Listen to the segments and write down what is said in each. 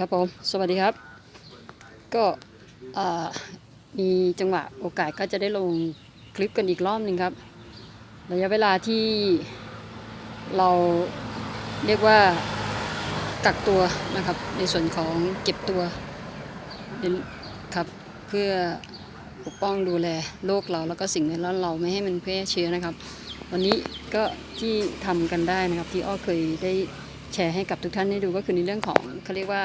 ครับผม สวัสดีครับ ก็มีจังหวะโอกาสก็จะได้ลงคลิปกันอีกรอบหนึ่งครับ ระยะเวลาที่เราเรียกว่ากักตัวนะครับ ในส่วนของเก็บตัวครับเพื่อปกป้องดูแลโลกเราแล้วก็สิ่งแวดล้อมเราไม่ให้มันแพร่เชื้อนะครับ วันนี้ก็ที่ทำกันได้นะครับที่อ้อเคยได้ แชร์ให้กับทุกท่านได้ดูก็คือในเรื่องของเขาเรียกว่า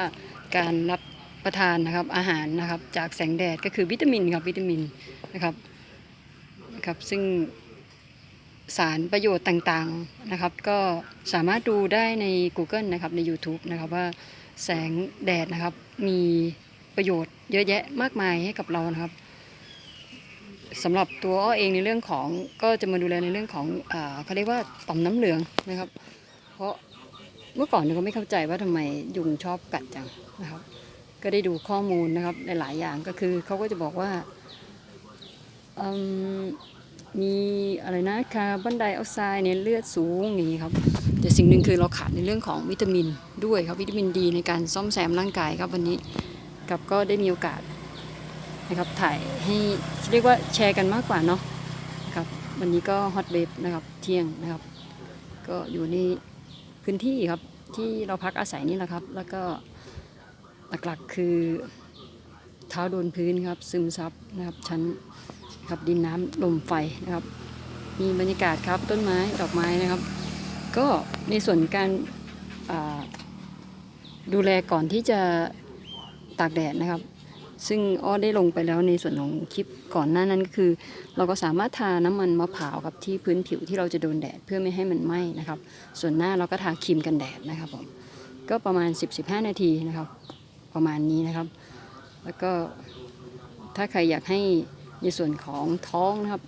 การรับประทานนะครับอาหารนะครับจากแสงแดดก็คือวิตามินครับวิตามินนะครับนะครับซึ่งสารประโยชน์ต่างๆนะครับ ก็สามารถดูได้ใน Google นะครับใน YouTube นะครับว่าแสงแดดนะครับมีประโยชน์เยอะแยะมากมายให้กับเรานะครับสำหรับตัวอ้อเองในเรื่องของก็จะมาดูแลในเรื่องของอเขาเรียกว่าต่อมน้ำเหลืองนะครับ เพราะ เมื่อก่อนเนี่ยก็ไม่เข้าใจว่าทำไมยุงชอบกัดจังนะครับ ก็ได้ดูข้อมูลนะครับหลายๆอย่างก็คือเขาก็จะบอกว่ามมีอะไรนะคาร์บอนไดออกไซด์ในเลือดสูงอย่างนี้ครับแต่สิ่งหนึ่งคือเราขาดในเรื่องของวิตามินด้วยครับวิตามินดีในการซ่อมแซมร่างกายครับวันนี้กับก็ได้มีโอกาสนะครับถ่ายให้เรียกว่าแชร์กันมากกว่าเนาะนะครับวันนี้ก็ฮอตเวฟนะครับเที่ยงนะครับ ก็อยู่ใน พื้นที่ครับที่เราพักอาศัยนี่แหละครับ แล้วก็หลักๆคือเท้าโดนพื้นครับ ซึมซับนะครับชั้นครับดินน้ำลมไฟนะครับ มีบรรยากาศครับต้นไม้ดอกไม้นะครับ ก็ในส่วนการดูแลก่อนที่จะตากแดดนะครับ ซึ่งอ้อได้ลงไปแล้วในส่วนของคลิปก่อนหน้านั้นก็คือ เราก็สามารถทาน้ำมันมะพร้าวกับที่พื้นผิวที่เราจะโดนแดดเพื่อไม่ให้มันไหม้นะครับ ส่วนหน้าเราก็ทาครีมกันแดดนะครับผมก็ประมาณ 10-15 นาทีนะครับ ประมาณนี้นะครับ แล้วก็ถ้าใครอยากให้ในส่วนของท้องนะครับ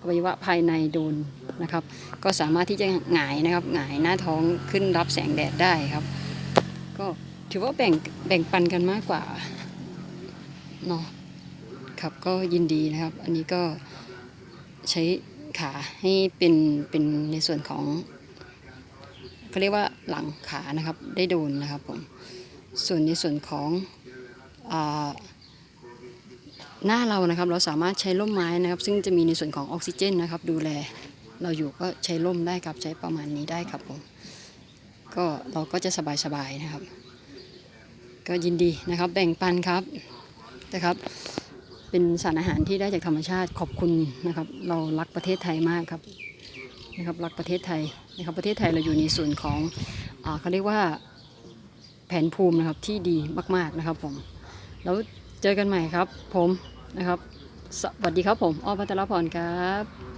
อวัยวะภายในโดนนะครับ ก็สามารถที่จะหงายนะครับหงายหน้าท้องขึ้นรับแสงแดดได้ครับ ก็ถือว่าแบ่งแบ่งปันกันมากกว่า เนาะครับก็ยินดีนะครับ อันนี้ก็ใช้ขาให้เป็นเป็นในส่วนของเขาเรียกว่าหลังขานะครับได้โดนนะครับผมส่วนในส่วนของอหน้าเรานะครับ เราสามารถใช้ร่มไม้นะครับ ซึ่งจะมีในส่วนของออกซิเจนนะครับ ดูแลเราอยู่ก็ใช้ร่มได้ครับใช้ประมาณนี้ได้ครับผมก็เราก็จะสบายๆนะครับ ก็ยินดีนะครับ แบ่งปันครับ นะครับ เป็นสารอาหารที่ได้จากธรรมชาติขอบคุณนะครับ เรารักประเทศไทยมากครับนะครับรักประเทศไทยนะครับประเทศไทยเราอยู่ในส่วนของอเขาเรียกว่าแผนภูมินะครับที่ดีมากๆนะครับผมแล้วเจอกันใหม่ครับผมนะครับ สวัสดีครับผมอ้อพัทรพรครับ